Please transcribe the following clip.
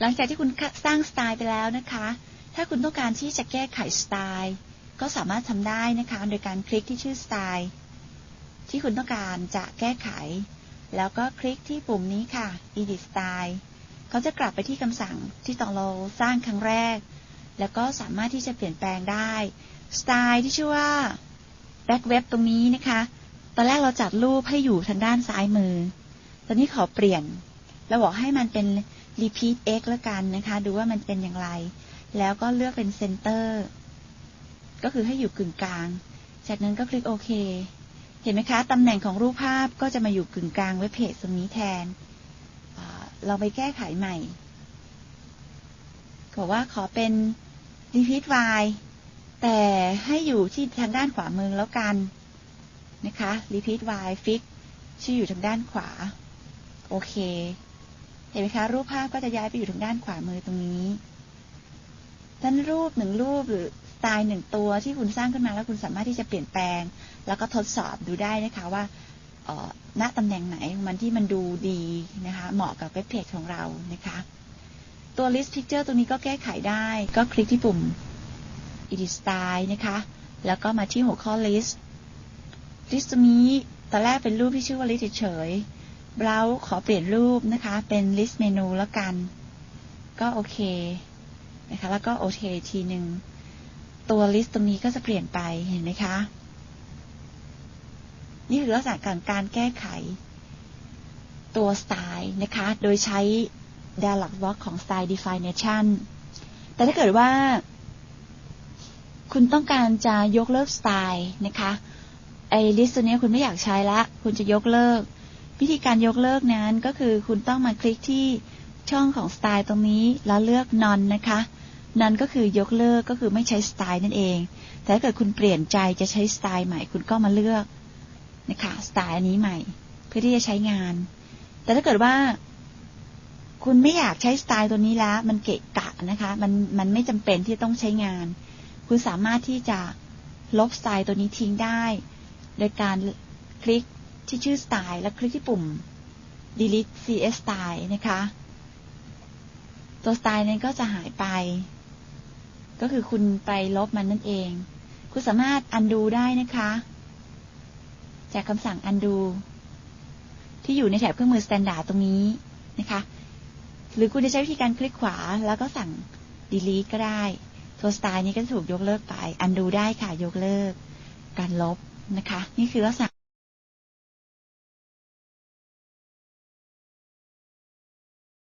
หลังจากที่คุณสร้างสไตล์ไปแล้วนะคะ ถ้าคุณต้องการที่จะแก้ไขสไตล์ ก็สามารถทำได้นะคะ โดยการคลิกที่ชื่อสไตล์ ที่คุณต้องการจะแก้ไข แล้วก็คลิกที่ปุ่มนี้ค่ะ edit style เขาจะกลับไปที่คำสั่งที่ตอนเราสร้างครั้งแรก แล้วก็สามารถที่จะเปลี่ยนแปลงได้ สไตล์ที่ชื่อว่า back web ตรงนี้นะคะ ตอนแรกเราจัดรูปให้อยู่ทางด้านซ้ายมือ ตอนนี้ขอเปลี่ยน เราบอกให้มันเป็น repeat x แล้วกันนะคะ ดูว่ามันเป็นอย่างไร แล้วก็เลือกเป็น center ก็คือให้อยู่กึ่งกลาง จากนั้นก็คลิกโอเคเห็นไหมคะ ตำแหน่งของรูปภาพก็จะมาอยู่กึ่งกลางเว็บเพจตรงนี้แทน เราไปแก้ไขใหม่ บอกว่าขอเป็น repeat y แต่ให้อยู่ที่ทางด้านขวามือแล้วกันนะคะ repeat y fix ชื่ออยู่ทางด้านขวา โอเค เห็นไหมคะ รูปภาพก็จะย้ายไปอยู่ทางด้านขวามือตรงนี้ด้านรูปหนึ่งรูปหรือสไตล์หนึ่งตัวที่คุณสร้างขึ้นมาแล้วคุณสามารถที่จะเปลี่ยนแปลง แล้วก็ทดสอบดูได้นะคะว่าณตำแหน่งไหนมันที่มันดูดีนะคะ เหมาะกับเว็บเพจของเรานะคะ ตัว list picture ตรงนี้ก็แก้ไขได้ ก็คลิกที่ปุ่ม edit style นะคะ แล้วก็มาที่หัวข้อ list list ตรงนี้ตอนแรกเป็นรูปที่ชื่อว่า list เฉย ๆ browse ขอเปลี่ยนรูปนะคะ เป็น list menu แล้วกัน ก็โอเคนะคะ แล้วก็โอเคทีหนึ่ง ตัว list ตรงนี้ก็จะเปลี่ยนไปเห็นไหมคะ นี่คือลักษณะการการแก้ไข ตัวสไตล์นะคะ โดยใช้ dialog box ของ style definition แต่ถ้าเกิดว่า คุณต้องการจะยกเลิกสไตล์นะคะไอ้ลิสต์ตัวนี้คุณไม่อยากใช้ละ คุณจะยกเลิก วิธีการยกเลิกนั้นก็คือคุณต้องมาคลิกที่ช่องของสไตล์ตรงนี้แล้วเลือก none นะคะ none ก็คือยกเลิกก็คือไม่ใช้สไตล์นั่นเอง แต่ถ้าเกิดคุณเปลี่ยนใจจะใช้สไตล์ใหม่คุณก็มาเลือกนะคะสไตล์อันนี้ใหม่เพื่อที่จะใช้งาน แต่ถ้าเกิดว่า คุณไม่อยากใช้สไตล์ตัวนี้แล้ว มันเกะกะนะคะ มันมันไม่จำเป็นที่ต้องใช้งาน คุณสามารถที่จะลบสไตล์ตัวนี้ทิ้งได้ โดยการคลิก ที่ชื่อสไตล์แล้วคลิกที่ปุ่ม delete cs style นะคะ ตัวสไตล์นั้นก็จะหายไป ก็คือคุณไปลบมันนั่นเอง คุณสามารถ undo ได้นะคะ จากคำสั่ง undo ที่อยู่ในแถบเครื่องมือ standard ตรงนี้นะคะ หรือคุณจะใช้วิธีการคลิกขวาแล้วก็สั่ง delete ก็ได้ตัวสไตล์นี้ก็จะถูกยกเลิกไป undo ได้ค่ะ ยกเลิก การลบนะคะ นี่คือลักษณะ